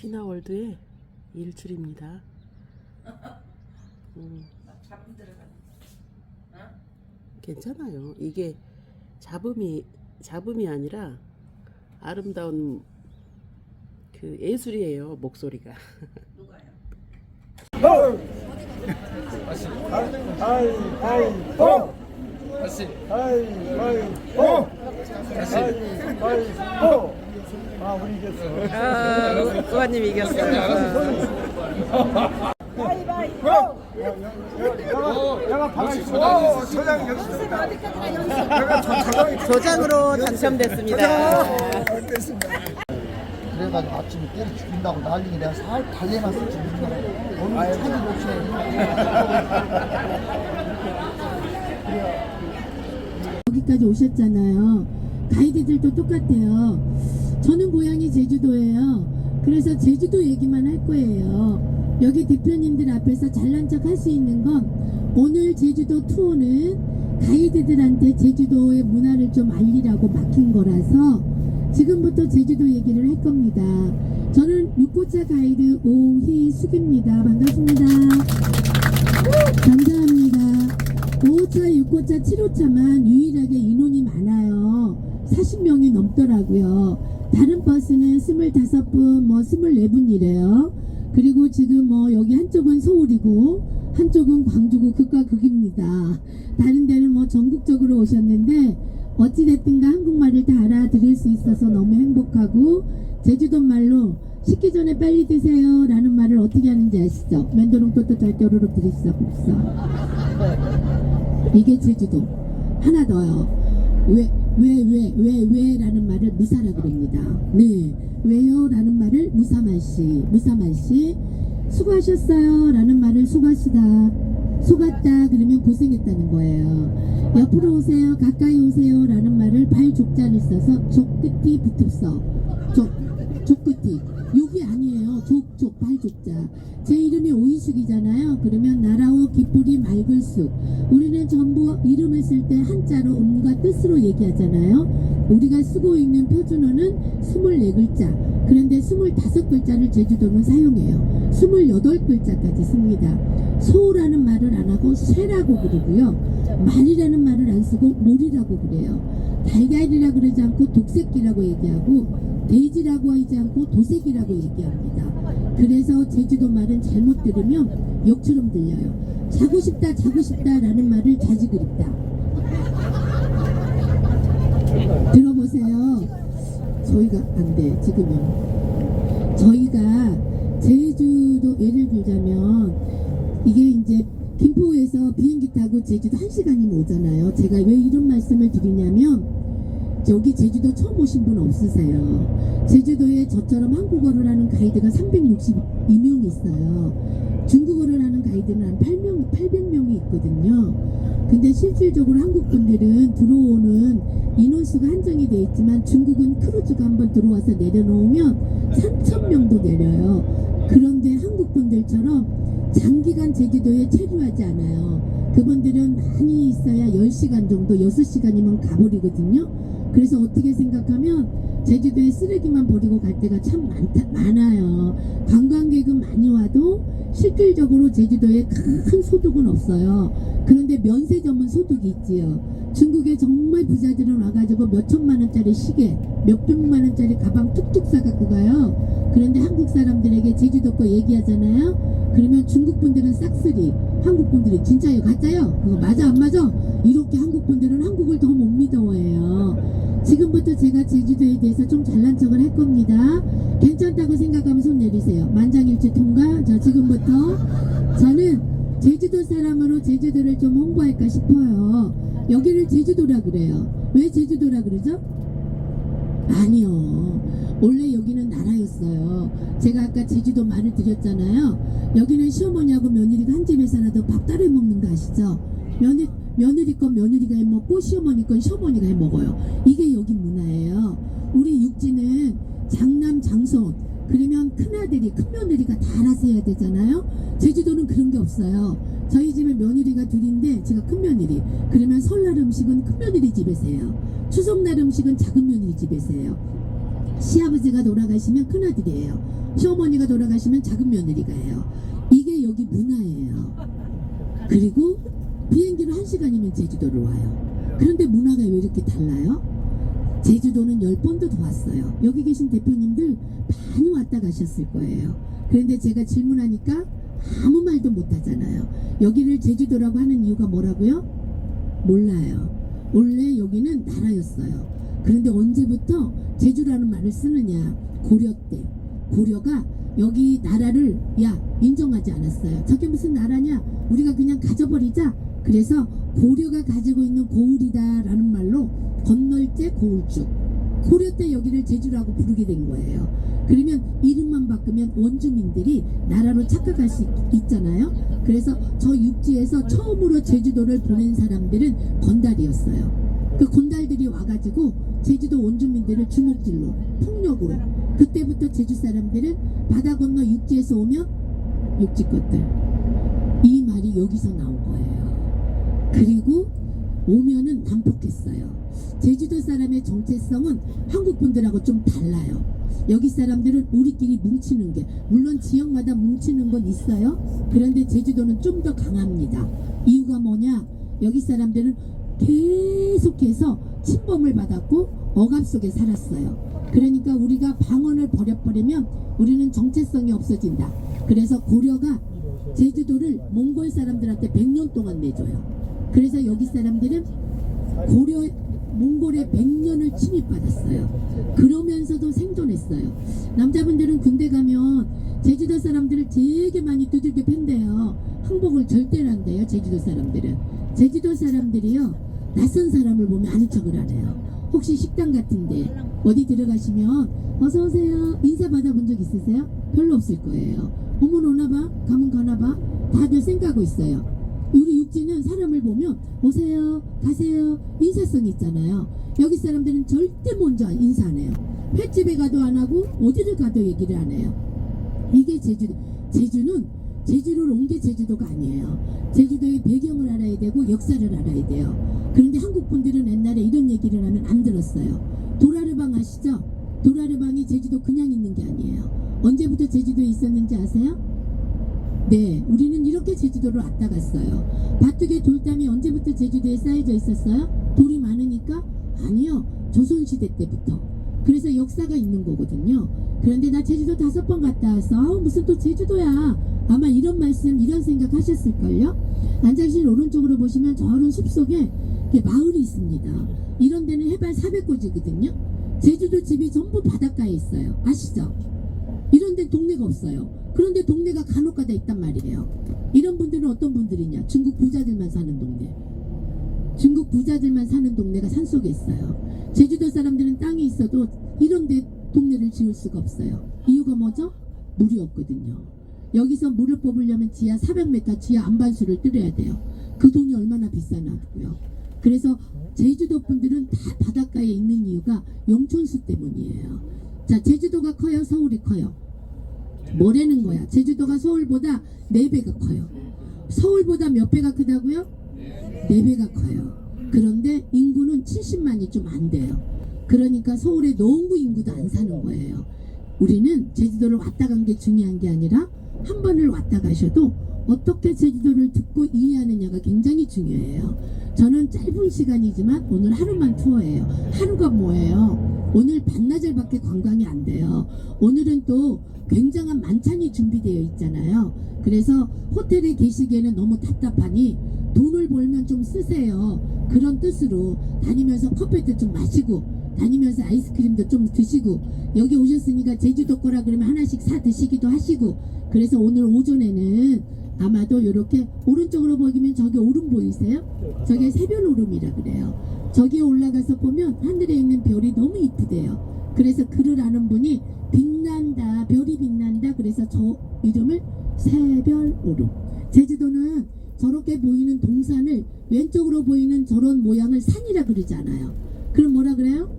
신화월드의 일출입니다. 음, 잡음 들어가는. 어? 괜찮아요. 이게 잡음이 잡음이 아니라 아름다운 그 예술이에요. 목소리가. 누가요? 가위바위보 가위바위보 가위바위보 아 우리 이겼어. 아, 수아님 이겼어요. 내가 방금 오 소장 여기 내가 저 저장이 조장으로 당첨됐습니다. 그래가지고 아침에 때려 죽인다고 난리가 내가 살 달래놨어 지금. 오늘 차도 놓쳐 여기까지 오셨잖아요. 가이드들도 똑같아요. 저는 고향이 제주도예요. 그래서 제주도 얘기만 할 거예요. 여기 대표님들 앞에서 잘난 척 할 수 있는 건 오늘 제주도 투어는 가이드들한테 제주도의 문화를 좀 알리라고 맡긴 거라서 지금부터 제주도 얘기를 할 겁니다. 저는 육고차 가이드 오희숙입니다. 반갑습니다. 감사합니다. 5호차, 6호차, 7호차만 유일하게 인원이 많아요. 40명이 넘더라고요. 다른 버스는 25분, 뭐 24분 이래요. 그리고 지금 뭐 여기 한쪽은 서울이고 한쪽은 광주고 극과 극입니다. 다른 데는 뭐 전국적으로 오셨는데 어찌됐든가 한국말을 다 알아들을 수 있어서 너무 행복하고 제주도 말로 식기 전에 빨리 드세요 라는 말을 어떻게 하는지 아시죠? 맨도롱 또또 달도로로 드리시죠 이게 제주도. 하나 더요. 왜 왜 왜 왜 왜 라는 말을 무사라 그럽니다. 네. 왜요? 라는 말을 무사말씨 무사말씨. 수고하셨어요. 라는 말을 수고하시다 속았다 그러면 고생했다는 거예요. 옆으로 오세요 가까이 오세요 라는 말을 발 족자를 써서 족끝이 붙읍서 족 족끝이 욕이 아니에요. 족족 발족자. 제 이름이 오이숙이잖아요. 그러면 나라오 기쁘리 맑을 쑥 우리는 전부 이름을 쓸 때 한자로 음과 뜻으로 얘기하잖아요. 우리가 쓰고 있는 표준어는 24글자. 그런데 25글자를 제주도는 사용해요. 28글자까지 씁니다. 소라는 말을 안 하고 쇠라고 부르고요. 말이라는 말을 안 쓰고 몰이라고 그래요. 달걀이라 그러지 않고 독새끼라고 얘기하고 돼지라고 하지 않고 도색이라고 얘기합니다. 그래서 제주도 말은 잘못 들으면 욕처럼 들려요. 자고 싶다, 자고 싶다라는 말을 자지 그립다. 들어보세요. 저희가 안 돼, 지금은. 저희가 제주도 예를 들자면 이게 이제 김포에서 비행기 타고 제주도 한 시간이면 오잖아요. 제가 왜 이런 말씀을 드리냐면 여기 제주도 처음 오신 분 없으세요. 제주도에 저처럼 한국어를 하는 가이드가 362명이 있어요. 중국어를 하는 가이드는 한 8명, 800명이 있거든요. 근데 실질적으로 한국 분들은 들어오는 인원수가 한정이 돼 있지만 중국은 크루즈가 한번 들어와서 내려놓으면 3,000명도 내려요. 그런데 한국 분들처럼 장기간 제주도에 체류하지 않아요. 그분들은 많이 있어야 10시간 정도, 6시간이면 가버리거든요. 그래서 어떻게 생각하면 제주도에 쓰레기만 버리고 갈 때가 참 많다, 많아요. 관광객은 많이 와도 실질적으로 제주도에 큰 소득은 없어요. 그런데 면세점은 소득이 있지요. 중국에 정말 부자들은 와가지고 몇 천만 원짜리 시계, 몇 백만 원짜리 가방 툭툭 싸갖고 가요. 그런데 한국 사람들에게 제주도 거 얘기하잖아요. 그러면 중국 분들은 싹쓸이, 한국 분들이 진짜요, 가짜요? 그거 맞아, 안 맞아? 이렇게 한국 분들은 한국을 더 못 믿어해요. 지금부터 제가 제주도에 대해서 좀 잘난 척을 할 겁니다. 괜찮다고 생각하면 손 내리세요. 만장일치 통과. 자, 지금부터 저는 제주도 사람으로 제주도를 좀 홍보할까 싶어요. 여기를 제주도라 그래요. 왜 제주도라 그러죠? 아니요. 원래 여기는 나라였어요. 제가 아까 제주도 말을 드렸잖아요. 여기는 시어머니하고 며느리가 한 집에 살아도 밥 따로 해 먹는 거 아시죠? 며느, 며느리 건 며느리가 해 먹고 시어머니 건 시어머니가 해 먹어요. 이게 여기 문화예요. 우리 육지는 장남 장손 그러면 큰아들이 큰며느리가 다 알아서 해야 되잖아요. 제주도는 그런 게 없어요. 저희 집에 며느리가 둘인데 제가 큰며느리 그러면 설날 음식은 큰며느리 집에서 해요. 추석날 음식은 작은 며느리 집에서 해요. 시아버지가 돌아가시면 큰아들이에요. 시어머니가 돌아가시면 작은 며느리가 해요. 이게 여기 문화예요. 그리고 비행기로 한 시간이면 제주도를 와요. 그런데 문화가 왜 이렇게 달라요? 제주도는 열 번도 더 왔어요. 여기 계신 대표님들 많이 왔다 가셨을 거예요. 그런데 제가 질문하니까 아무 말도 못 하잖아요. 여기를 제주도라고 하는 이유가 뭐라고요? 몰라요. 원래 여기는 나라였어요. 그런데 언제부터 제주라는 말을 쓰느냐? 고려 때. 고려가 여기 나라를 야 인정하지 않았어요. 저게 무슨 나라냐? 우리가 그냥 가져버리자. 그래서 고려가 가지고 있는 고을이다라는 말로 건널제 고을쭉. 고려 때 여기를 제주라고 부르게 된 거예요. 그러면 이름만 바꾸면 원주민들이 나라로 착각할 수 있- 있잖아요. 그래서 저 육지에서 처음으로 제주도를 보낸 사람들은 건달이었어요. 그 건달들이 와가지고 제주도 원주민들을 주먹질로 폭력으로 그때부터 제주 사람들은 바다 건너 육지에서 오면 육지 것들 이 말이 여기서 나온 거예요. 그리고 오면은 난폭했어요. 제주도 사람의 정체성은 한국 분들하고 좀 달라요. 여기 사람들은 우리끼리 뭉치는 게 물론 지역마다 뭉치는 건 있어요. 그런데 제주도는 좀 더 강합니다. 이유가 뭐냐? 여기 사람들은 계속해서 침범을 받았고 억압 속에 살았어요. 그러니까 우리가 방언을 버려버리면 우리는 정체성이 없어진다. 그래서 고려가 제주도를 몽골 사람들한테 100년 동안 내줘요. 그래서 여기 사람들은 고려 몽골의 100년을 침입받았어요. 그러면서도 생존했어요. 남자분들은 군대 가면 제주도 사람들을 되게 많이 두들겨 팬대요. 항복을 절대로 안 돼요. 제주도 사람들은. 제주도 사람들이요. 낯선 사람을 보면 아는 척을 안 해요. 혹시 식당 같은데 어디 들어가시면 어서 오세요 인사 받아본 적 있으세요? 별로 없을 거예요. 오면 오나봐, 가면 가나봐, 다들 생각하고 있어요. 우리 육지는 사람을 보면 오세요, 가세요 인사성이 있잖아요. 여기 사람들은 절대 먼저 인사 안 해요. 횟집에 가도 안 하고 어디를 가도 얘기를 안 해요. 이게 제주도. 제주는 제주를 온 게 제주도가 아니에요. 제주도의 배경을 알아야 되고 역사를 알아야 돼요. 그런데 한국 분들은 옛날에 이런 얘기를 하면 안 들었어요. 도라르방 아시죠? 도라르방이 제주도 그냥 있는 게 아니에요. 언제부터 제주도에 있었는지 아세요? 네, 우리는 이렇게 제주도를 왔다 갔어요. 바둑의 돌담이 언제부터 제주도에 쌓여져 있었어요? 돌이 많으니까? 아니요, 조선시대 때부터. 그래서 역사가 있는 거거든요. 그런데 나 제주도 다섯 번 갔다 왔어. 아우, 무슨 또 제주도야. 아마 이런 말씀, 이런 생각 하셨을걸요? 안장실 오른쪽으로 보시면 저런 숲속에 마을이 있습니다. 이런 데는 해발 400고지거든요. 제주도 집이 전부 바닷가에 있어요. 아시죠? 이런 데 동네가 없어요. 그런데 동네가 간혹가다 있단 말이에요. 이런 분들은 어떤 분들이냐? 중국 부자들만 사는 동네. 중국 부자들만 사는 동네가 산속에 있어요. 제주도 사람들은 땅이 있어도 이런 데 동네를 지을 수가 없어요. 이유가 뭐죠? 물이 없거든요. 여기서 물을 뽑으려면 지하 400m 지하 안반수를 뚫어야 돼요. 그 돈이 얼마나 비싸나고요. 그래서 제주도 분들은 다 바닷가에 있는 이유가 용촌수 때문이에요. 자, 제주도가 커요, 서울이 커요. 뭐라는 거야? 제주도가 서울보다 4배가 커요. 서울보다 몇 배가 크다고요? 4배가 커요. 그런데 인구는 70만이 좀 안 돼요. 그러니까 서울에 농구 인구도 안 사는 거예요. 우리는 제주도를 왔다 간 게 중요한 게 아니라 한 번을 왔다 가셔도 어떻게 제주도를 듣고 이해하느냐가 굉장히 중요해요. 저는 짧은 시간이지만 오늘 하루만 투어예요. 하루가 뭐예요? 오늘 반나절밖에 관광이 안 돼요. 오늘은 또 굉장한 만찬이 준비되어 있잖아요. 그래서 호텔에 계시기에는 너무 답답하니 돈을 벌면 좀 쓰세요. 그런 뜻으로 다니면서 커피도 좀 마시고 다니면서 아이스크림도 좀 드시고 여기 오셨으니까 제주도 거라 그러면 하나씩 사 드시기도 하시고 그래서 오늘 오전에는 아마도 이렇게 오른쪽으로 보이면 저기 오름 보이세요? 저게 새별 오름이라 그래요. 저기에 올라가서 보면 하늘에 있는 별이 너무 이쁘대요. 그래서 글을 아는 분이 빛난다, 별이 빛난다. 그래서 저 이름을 새별 오름. 제주도는 저렇게 보이는 동산을 왼쪽으로 보이는 저런 모양을 산이라 그러잖아요. 그럼 뭐라 그래요?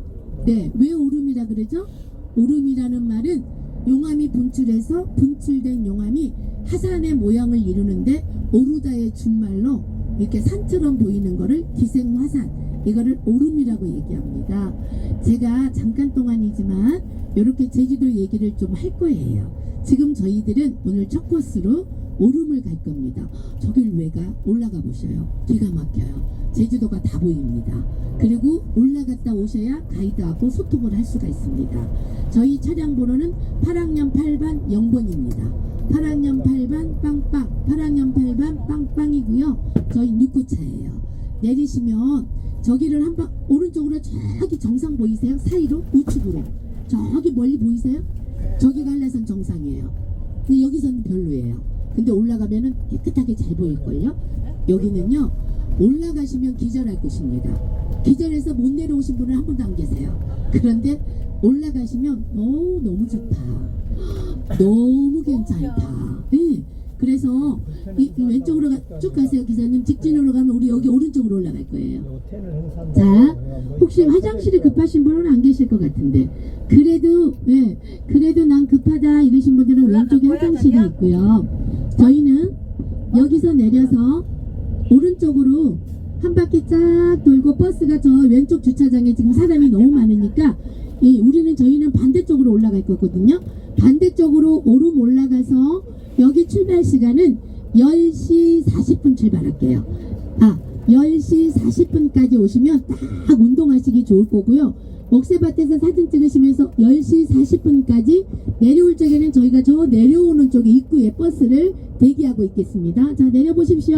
네, 왜 오름이라 그러죠? 오름이라는 말은 용암이 분출해서 분출된 용암이 하산의 모양을 이루는데 오르다의 준말로 이렇게 산처럼 보이는 거를 기생화산 이거를 오름이라고 얘기합니다. 제가 잠깐 동안이지만 이렇게 제주도 얘기를 좀 할 거예요. 지금 저희들은 오늘 첫 코스로 오름을 갈 겁니다. 저길 왜가 올라가 보셔요. 기가 막혀요. 제주도가 다 보입니다. 그리고 올라갔다 오셔야 가이드하고 소통을 할 수가 있습니다. 저희 차량 번호는 8학년 8반 0번입니다. 8학년 8반 빵빵, 8학년 8반 빵빵이고요. 저희 6구차예요. 내리시면 저기를 한 번 오른쪽으로 저기 정상 보이세요? 사이로 우측으로 저기 멀리 보이세요? 저기가 한라산 정상이에요. 근데 여기서는 별로예요. 근데 올라가면은 깨끗하게 잘 보일걸요? 여기는요, 올라가시면 기절할 곳입니다. 기절해서 못 내려오신 분은 한 분도 안 계세요. 그런데 올라가시면, 오, 너무 좋다. 너무 괜찮다. 예. 그래서 이, 이 왼쪽으로 가- 쭉 가세요, 기사님. 직진으로 가면 우리 여기 오른쪽으로 올라갈 거예요. 자, 혹시 화장실이 급하신 분은 안 계실 것 같은데 그래도 예, 그래도 난 급하다 이러신 분들은 왼쪽에 화장실이 있고요. 저희는 여기서 내려서 오른쪽으로 한 바퀴 쫙 돌고 버스가 저 왼쪽 주차장에 지금 사람이 너무 많으니까 예, 우리는 저희는 반대쪽으로 올라갈 거거든요. 반대쪽으로 오름 올라가서 여기 출발 시간은 10시 40분 출발할게요. 아, 10시 40분까지 오시면 딱 운동하시기 좋을 거고요. 먹새밭에서 사진 찍으시면서 10시 40분까지 내려올 적에는 저희가 저 내려오는 쪽에 입구에 버스를 대기하고 있겠습니다. 자, 내려보십시오.